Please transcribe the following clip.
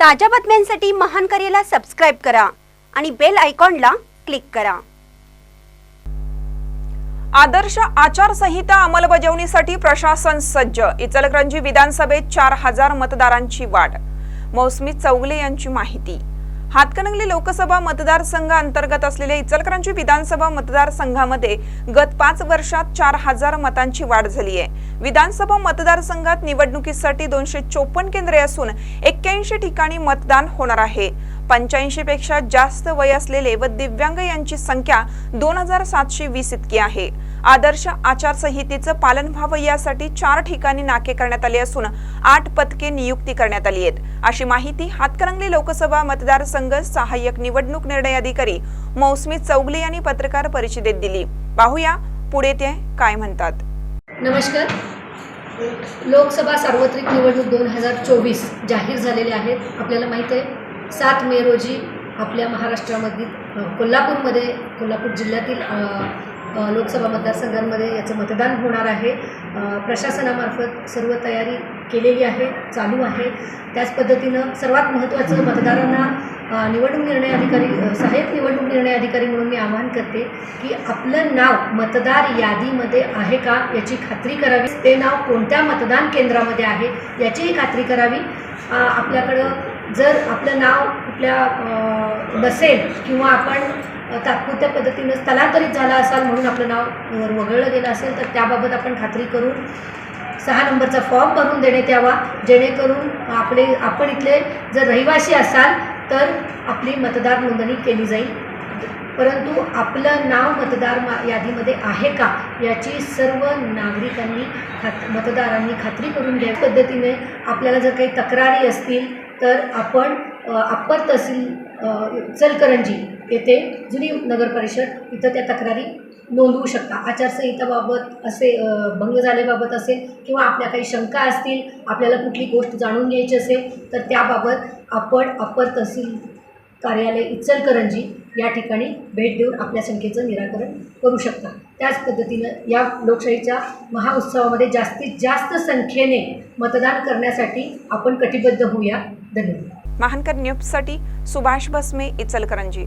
ताज्या बातम्यांसाठी महान करेला सबस्क्राईब करा आणि बेल आयकॉनला क्लिक करा. आदर्श आचारसंहिता अंमलबजावणीसाठी प्रशासन सज्ज. इचलकरंजी विधानसभेत चार हजार मतदारांची वाढ. मौसमी चौगले यांची माहिती. हातकणंगले लोकसभा मतदारसंघ अंतर्गत असलेल्या इचलकरंजी विधानसभा मतदारसंघामध्ये गत पाच वर्षात चार हजार मतांची वाढ झाली आहे. विधानसभा मतदारसंघात निवडणुकीसाठी दोनशे चोपन्न केंद्रे असून एक्क्याऐंशी ठिकाणी मतदान होणार आहे. पंच्याऐंशी पेक्षा जास्त वय असलेले व दिव्यांग यांची संख्या दोन हजार सातशे वीस इतकी आहे. आदर्श आचारसंहितेचं पालन व्हावं यासाठी चार ठिकाणी नाके करण्यात आले असून आठ पथके नियुक्ती करण्यात आली आहेत. अशी माहिती हातकणंगले लोकसभा मतदारसंघ सहाय्यक निवडणूक निर्णय अधिकारी मौसमी चौगले यांनी पत्रकार परिषदेत दिली. पाहूया पुढे ते काय म्हणतात. नमस्कार. लोकसभा सार्वत्रिक निवडणूक दोन हजार चोवीस जाहीर झालेले आहेत आपल्याला माहिती आहे सात मे रोजी आपल्या महाराष्ट्रामधील कोल्हापूरमध्ये कोल्हापूर जिल्ह्यातील लोकसभा मतदारसंघांमध्ये याचं मतदान होणार आहे. प्रशासनामार्फत सर्व तयारी केलेली आहे चालू आहे. त्याच पद्धतीनं सर्वात महत्त्वाचं मतदारांना निवडणूक निर्णय अधिकारी सहाय्यक निवडणूक निर्णय अधिकारी म्हणून मी आवाहन करते की आपलं नाव मतदार यादीमध्ये आहे का याची खात्री करावी. ते नाव कोणत्या मतदान केंद्रामध्ये आहे याचीही खात्री करावी. आपल्याकडं जर आपलं नाव कुठल्या नसेल किंवा आपण तात्पुरत्या पद्धतीनं स्थलांतरित झाला असाल म्हणून आपलं नाव जर वगळलं गेलं असेल तर त्याबाबत आपण खात्री करून सहा नंबरचा फॉर्म भरून देण्यात यावा जेणेकरून आपले आपण इथले जर रहिवासी असाल तर आपली मतदार नोंदणी केली जाईल. परंतु आपलं नाव मतदार मा यादीमध्ये आहे का? याची सर्व नागरिकांनी खात मतदारांनी खात्री करून घ्या पद्धतीने आपल्याला जर काही तक्रारी असतील तर आपण अप्पर तहसील चलकरंजी येथे जुनी नगर परिषद इथं त्या तक्रारी नोंदवू शकता. आचारसंहिताबाबत असे भंग झाल्याबाबत असेल किंवा आपल्या काही शंका असतील आपल्याला कुठली गोष्ट जाणून घ्यायची असेल तर त्याबाबत आपण अप्पर तहसील कार्यालय इचलकरंजी या ठिकाणी भेट देऊन आपल्या शंकेचं निराकरण करू शकता. त्याच पद्धतीनं या लोकशाहीच्या महाउत्सवामध्ये जास्तीत जास्त संख्येने मतदान करण्यासाठी आपण कटिबद्ध होऊया. धन्यवाद. महानकर न्यूजसाठी सुभाष भस्मे इचलकरंजी.